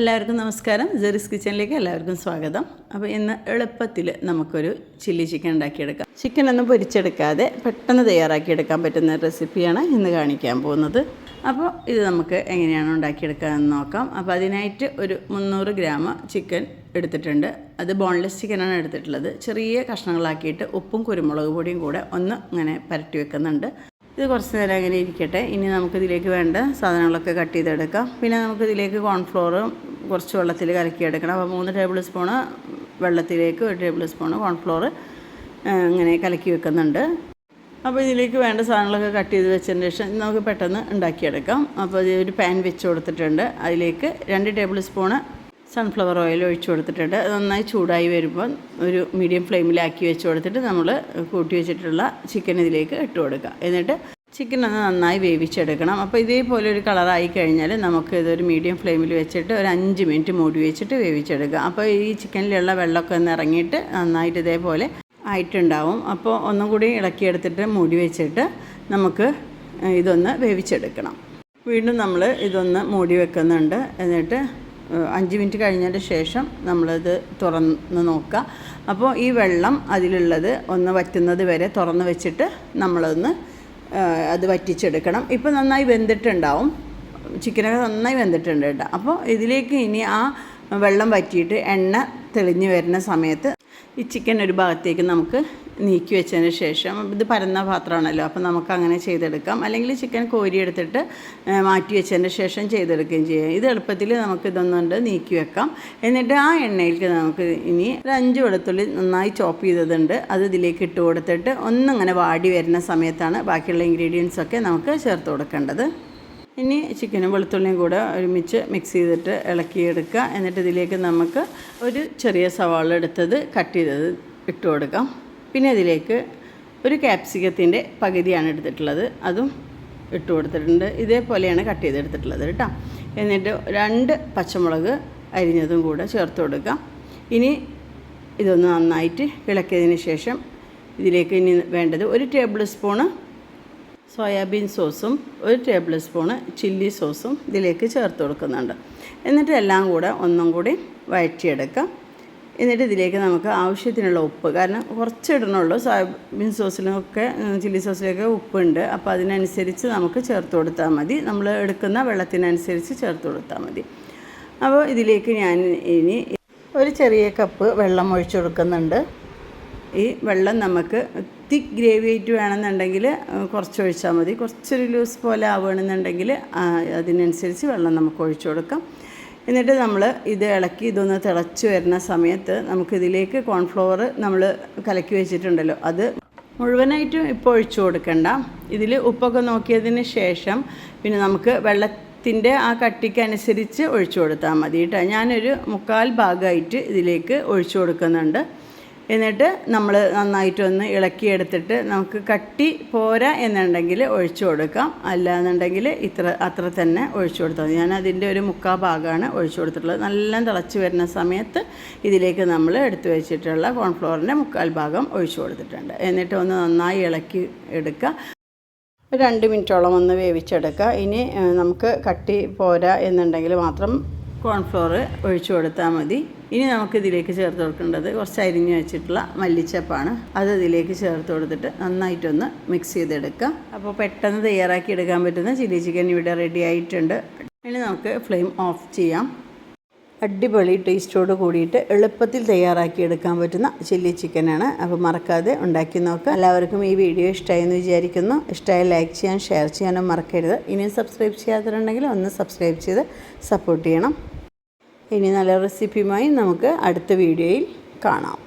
എല്ലാവർക്കും നമസ്കാരം. ജെറിസ് കിച്ചണിലേക്ക് എല്ലാവർക്കും സ്വാഗതം. അപ്പോൾ ഇന്ന് എളുപ്പത്തിൽ നമുക്കൊരു ചില്ലി ചിക്കൻ ഉണ്ടാക്കിയെടുക്കാം. ചിക്കൻ ഒന്നും പൊരിച്ചെടുക്കാതെ പെട്ടെന്ന് തയ്യാറാക്കിയെടുക്കാൻ പറ്റുന്ന റെസിപ്പിയാണ് ഇന്ന് കാണിക്കാൻ പോകുന്നത്. അപ്പോൾ ഇത് നമുക്ക് എങ്ങനെയാണ് ഉണ്ടാക്കിയെടുക്കാമെന്ന് നോക്കാം. അപ്പോൾ അതിനായിട്ട് ഒരു മുന്നൂറ് ഗ്രാം ചിക്കൻ എടുത്തിട്ടുണ്ട്. അത് ബോൺലെസ് ചിക്കനാണ് എടുത്തിട്ടുള്ളത്. ചെറിയ കഷ്ണങ്ങളാക്കിയിട്ട് ഉപ്പും കുരുമുളക് പൊടിയും കൂടെ ഒന്ന് ഇങ്ങനെ പരട്ടി വെക്കുന്നുണ്ട്. ഇത് കുറച്ച് നേരം അങ്ങനെ ഇരിക്കട്ടെ. ഇനി നമുക്കിതിലേക്ക് വേണ്ട സാധനങ്ങളൊക്കെ കട്ട് ചെയ്തെടുക്കാം. പിന്നെ നമുക്കിതിലേക്ക് കോൺഫ്ലോർ കുറച്ച് വെള്ളത്തിൽ കലക്കിയെടുക്കണം. അപ്പോൾ മൂന്ന് ടേബിൾ സ്പൂണ് വെള്ളത്തിലേക്ക് ഒരു ടേബിൾ സ്പൂണ് കോൺഫ്ലോർ അങ്ങനെ കലക്കി വെക്കുന്നുണ്ട്. അപ്പോൾ ഇതിലേക്ക് വേണ്ട സാധനങ്ങളൊക്കെ കട്ട് ചെയ്ത് വെച്ചതിന് ശേഷം നമുക്ക് പെട്ടെന്ന് ഉണ്ടാക്കിയെടുക്കാം. അപ്പോൾ ഒരു പാൻ വെച്ച് കൊടുത്തിട്ടുണ്ട്. അതിലേക്ക് രണ്ട് ടേബിൾ സ്പൂണ് സൺഫ്ലവർ ഓയിൽ ഒഴിച്ചു കൊടുത്തിട്ടുണ്ട്. നന്നായി ചൂടായി വരുമ്പോൾ ഒരു മീഡിയം ഫ്ലെയിമിലാക്കി വെച്ച് കൊടുത്തിട്ട് നമ്മൾ കൂട്ടി വെച്ചിട്ടുള്ള ചിക്കൻ ഇതിലേക്ക് ഇട്ട് കൊടുക്കുക. എന്നിട്ട് ചിക്കൻ ഒന്ന് നന്നായി വേവിച്ചെടുക്കണം. അപ്പോൾ ഇതേപോലെ ഒരു കളറായി കഴിഞ്ഞാൽ നമുക്ക് ഇതൊരു മീഡിയം ഫ്ലെയിമിൽ വെച്ചിട്ട് ഒരു അഞ്ച് മിനിറ്റ് മൂടി വെച്ചിട്ട് വേവിച്ചെടുക്കുക. അപ്പോൾ ഈ ചിക്കനിലുള്ള വെള്ളമൊക്കെ ഒന്ന് ഇറങ്ങിയിട്ട് നന്നായിട്ട് ഇതേപോലെ ആയിട്ടുണ്ടാവും. അപ്പോൾ ഒന്നും കൂടി ഇളക്കിയെടുത്തിട്ട് മൂടി വെച്ചിട്ട് നമുക്ക് ഇതൊന്ന് വേവിച്ചെടുക്കണം. വീണ്ടും നമ്മൾ ഇതൊന്ന് മൂടി വെക്കുന്നുണ്ട്. എന്നിട്ട് അഞ്ച് മിനിറ്റ് കഴിഞ്ഞതിന് ശേഷം നമ്മളത് തുറന്ന് നോക്കുക. അപ്പോൾ ഈ വെള്ളം അതിലുള്ളത് ഒന്ന് വറ്റുന്നത് വരെ തുറന്ന് വെച്ചിട്ട് നമ്മളൊന്ന് അത് വറ്റിച്ചെടുക്കണം. ഇപ്പോൾ നന്നായി വെന്തിട്ടുണ്ടാവും. ചിക്കനൊക്കെ നന്നായി വെന്തിട്ടുണ്ട് കേട്ടോ. അപ്പോൾ ഇതിലേക്ക് ഇനി ആ വെള്ളം വറ്റിയിട്ട് എണ്ണ തെളിഞ്ഞ് വരുന്ന സമയത്ത് ഈ ചിക്കൻ ഒരു ഭാഗത്തേക്ക് നമുക്ക് നീക്കി വെച്ചതിന് ശേഷം ഇത് പരന്ന പാത്രമാണല്ലോ അപ്പോൾ നമുക്ക് അങ്ങനെ ചെയ്തെടുക്കാം. അല്ലെങ്കിൽ ചിക്കൻ കോരി എടുത്തിട്ട് മാറ്റി വെച്ചതിന് ശേഷം ചെയ്തെടുക്കുകയും ചെയ്യാം. ഇത് എളുപ്പത്തിൽ നമുക്ക് ഇതൊന്നുകൊണ്ട് നീക്കി വെക്കാം. എന്നിട്ട് ആ എണ്ണയിലേക്ക് നമുക്ക് ഇനി ഒരു അഞ്ച് വെളുത്തുള്ളി നന്നായി ചോപ്പ് ചെയ്തതുണ്ട്. അത് ഇതിലേക്ക് ഇട്ട് കൊടുത്തിട്ട് ഒന്നിങ്ങനെ വാടി വരുന്ന സമയത്താണ് ബാക്കിയുള്ള ഇൻഗ്രീഡിയൻസ് ഒക്കെ നമുക്ക് ചേർത്ത് കൊടുക്കേണ്ടത്. ഇനി ചിക്കനും വെളുത്തുള്ളിയും കൂടെ ഒരുമിച്ച് മിക്സ് ചെയ്തിട്ട് ഇളക്കിയെടുക്കുക. എന്നിട്ട് ഇതിലേക്ക് നമുക്ക് ഒരു ചെറിയ സവാള എടുത്തത് കട്ട് ചെയ്തത് ഇട്ട് കൊടുക്കാം. പിന്നെ അതിലേക്ക് ഒരു ക്യാപ്സിക്കത്തിന്റെ പകുതിയാണ് എടുത്തിട്ടുള്ളത്. അതും ഇട്ട് കൊടുത്തിട്ടുണ്ട്. ഇതേപോലെയാണ് കട്ട് ചെയ്തെടുത്തിട്ടുള്ളത് കേട്ടോ. എന്നിട്ട് രണ്ട് പച്ചമുളക് അരിഞ്ഞതും കൂടെ ചേർത്ത് കൊടുക്കാം. ഇനി ഇതൊന്ന് നന്നായിട്ട് ഇളക്കിയതിന് ശേഷം ഇതിലേക്ക് ഇനി വേണ്ടത് ഒരു ടേബിൾ സ്പൂണ് സോയാബീൻ സോസും ഒരു ടേബിൾ സ്പൂണ് ചില്ലി സോസും ഇതിലേക്ക് ചേർത്ത് കൊടുക്കുന്നുണ്ട്. എന്നിട്ട് എല്ലാം കൂടെ ഒന്നും കൂടി വഴറ്റിയെടുക്കാം. എന്നിട്ട് ഇതിലേക്ക് നമുക്ക് ആവശ്യത്തിനുള്ള ഉപ്പ്. കാരണം കുറച്ച് ഇടണുള്ളൂ സോയാബീൻ സോസിലൊക്കെ ചില്ലി സോസിലൊക്കെ ഉപ്പുണ്ട്. അപ്പോൾ അതിനനുസരിച്ച് നമുക്ക് ചേർത്ത് കൊടുത്താൽ മതി. നമ്മൾ എടുക്കുന്ന വെള്ളത്തിനനുസരിച്ച് ചേർത്ത് കൊടുത്താൽ മതി. അപ്പോൾ ഇതിലേക്ക് ഞാൻ ഇനി ഒരു ചെറിയ കപ്പ് വെള്ളം ഒഴിച്ചു കൊടുക്കുന്നുണ്ട്. ഈ വെള്ളം നമുക്ക് തിക്ക് ഗ്രേവി ആയിട്ട് വേണമെന്നുണ്ടെങ്കിൽ കുറച്ച് ഒഴിച്ചാൽ മതി. കുറച്ചൊരു ലൂസ് പോലെ ആവുകയാണെന്നുണ്ടെങ്കിൽ അതിനനുസരിച്ച് വെള്ളം നമുക്ക് ഒഴിച്ചു കൊടുക്കാം. എന്നിട്ട് നമ്മൾ ഇത് ഇളക്കി ഇതൊന്ന് തിളച്ച് വരുന്ന സമയത്ത് നമുക്കിതിലേക്ക് കോൺഫ്ലവർ നമ്മൾ കലക്കി വെച്ചിട്ടുണ്ടല്ലോ. അത് മുഴുവനായിട്ടും ഇപ്പോൾ ഒഴിച്ചു കൊടുക്കണ്ട. ഇതിൽ ഉപ്പൊക്കെ നോക്കിയതിന് ശേഷം പിന്നെ നമുക്ക് വെള്ളത്തിന്റെ ആ കട്ടിക്കനുസരിച്ച് ഒഴിച്ചു കൊടുത്താൽ മതി കേട്ടോ. ഞാനൊരു മുക്കാൽ ഭാഗമായിട്ട് ഇതിലേക്ക് ഒഴിച്ചു കൊടുക്കുന്നുണ്ട്. എന്നിട്ട് നമ്മൾ നന്നായിട്ടൊന്ന് ഇളക്കിയെടുത്തിട്ട് നമുക്ക് കട്ടി പോരാ എന്നുണ്ടെങ്കിൽ ഒഴിച്ചു കൊടുക്കാം. അല്ല എന്നുണ്ടെങ്കിൽ ഇത്ര അത്ര തന്നെ ഒഴിച്ചു കൊടുത്താൽ മതി. ഞാൻ അതിന്റെ ഒരു മുക്കാ ഭാഗമാണ് ഒഴിച്ചു കൊടുത്തിട്ടുള്ളത്. നല്ല തിളച്ച് വരുന്ന സമയത്ത് ഇതിലേക്ക് നമ്മൾ എടുത്തു വെച്ചിട്ടുള്ള കോൺഫ്ലോറിന്റെ മുക്കാൽ ഭാഗം ഒഴിച്ചു കൊടുത്തിട്ടുണ്ട്. എന്നിട്ട് ഒന്ന് നന്നായി ഇളക്കി എടുക്കുക. രണ്ട് മിനിറ്റോളം ഒന്ന് വേവിച്ചെടുക്കുക. ഇനി നമുക്ക് കട്ടി പോരാ എന്നുണ്ടെങ്കിൽ മാത്രം കോൺഫ്ലോർ ഒഴിച്ചു കൊടുത്താൽ മതി. ഇനി നമുക്ക് ഇതിലേക്ക് ചേർത്ത് കൊടുക്കേണ്ടത് കുറച്ച് അരിഞ്ഞ് വെച്ചിട്ടുള്ള മല്ലിച്ചപ്പാണ്. അത് ഇതിലേക്ക് ചേർത്ത് കൊടുത്തിട്ട് നന്നായിട്ടൊന്ന് മിക്സ് ചെയ്തെടുക്കുക അപ്പോൾ പെട്ടെന്ന് തയ്യാറാക്കി എടുക്കാൻ പറ്റുന്ന ചില്ലി ചിക്കൻ ഇവിടെ റെഡി ആയിട്ടുണ്ട്. ഇനി നമുക്ക് ഫ്ലെയിം ഓഫ് ചെയ്യാം. അടിപൊളി ടേസ്റ്റോട് കൂടിയിട്ട് എളുപ്പത്തിൽ തയ്യാറാക്കി എടുക്കാൻ പറ്റുന്ന ചില്ലി ചിക്കനാണ് അപ്പോൾ മറക്കാതെ ഉണ്ടാക്കി നോക്കുക. എല്ലാവർക്കും ഈ വീഡിയോ ഇഷ്ടമായി എന്ന് വിചാരിക്കുന്നു. ഇഷ്ടമായി ലൈക്ക് ചെയ്യാൻ ഷെയർ ചെയ്യാനും മറക്കരുത്. ഇനിയും സബ്സ്ക്രൈബ് ചെയ്യാത്തവരുണ്ടെങ്കിൽ ഒന്ന് സബ്സ്ക്രൈബ് ചെയ്ത് സപ്പോർട്ട് ചെയ്യണം. ഇനി നല്ല റെസിപ്പിയുമായി നമുക്ക് അടുത്ത വീഡിയോയിൽ കാണാം.